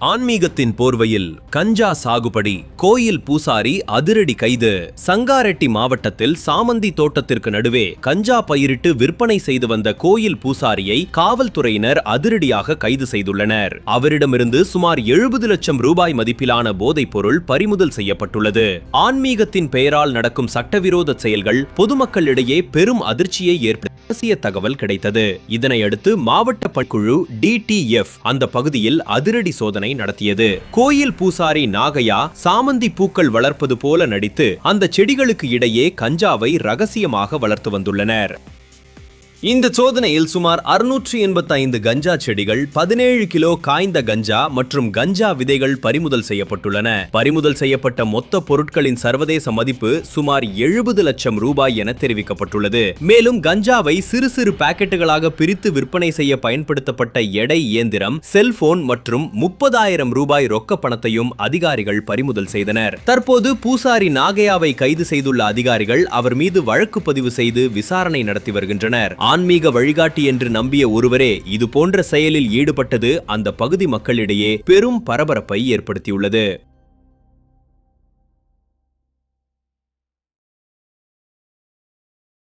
ஆன்மீகத்தின் போர்வையில் கஞ்சா சாகுபடி கோயில் பூசாரி அதிரடி கைது. சங்காரெட்டி மாவட்டத்தில் சாமந்தி தோட்டத்திற்கு நடுவே கஞ்சா பயிரிட்டு விற்பனை செய்து வந்த கோயில் பூசாரியை காவல்துறையினர் அதிரடியாக கைது செய்துள்ளனர். அவரிடமிருந்து சுமார் எழுபது லட்சம் ரூபாய் மதிப்பிலான போதைப் பொருள் பறிமுதல் செய்யப்பட்டுள்ளது. ஆன்மீகத்தின் பெயரால் நடக்கும் சட்டவிரோத செயல்கள் பொதுமக்களிடையே பெரும் அதிர்ச்சியை ஏற்படுத்த ரகசிய தகவல் கிடைத்தது. இதனையடுத்து மாவட்ட பணிக்குழு டிடிஎஃப் அந்த பகுதியில் அதிரடி சோதனை நடத்தியது. கோயில் பூசாரி நாகையா சாமந்தி பூக்கள் வளர்ப்பது போல நடித்து அந்த செடிகளுக்கு இடையே கஞ்சாவை ரகசியமாக வளர்த்து வந்துள்ளனர். இந்த சோதனையில் சுமார் அறுநூற்றி எண்பத்தைந்து கஞ்சா செடிகள் பதினேழு கிலோ காய்ந்த கஞ்சா மற்றும் கஞ்சா விதைகள் பறிமுதல் செய்யப்பட்டுள்ளன. பறிமுதல் செய்யப்பட்ட மொத்த பொருட்களின் சர்வதேச மதிப்பு சுமார் எழுபது லட்சம் ரூபாய் என தெரிவிக்கப்பட்டுள்ளது. மேலும் கஞ்சாவை சிறு சிறு பாக்கெட்டுகளாக பிரித்து விற்பனை செய்ய பயன்படுத்தப்பட்ட எடை இயந்திரம் செல்போன் மற்றும் முப்பதாயிரம் ரூபாய் ரொக்க பணத்தையும் அதிகாரிகள் பறிமுதல் செய்தனர். தற்போது பூசாரி நாகையாவை கைது செய்துள்ள அதிகாரிகள் அவர் மீது வழக்கு பதிவு செய்து விசாரணை நடத்தி வருகின்றனர். ஆன்மீக வழிகாட்டி என்று நம்பிய ஒருவரே இது போன்ற செயலில் ஈடுபட்டது அந்த பகுதி மக்களிடையே பெரும் பரபரப்பை ஏற்படுத்தியுள்ளது.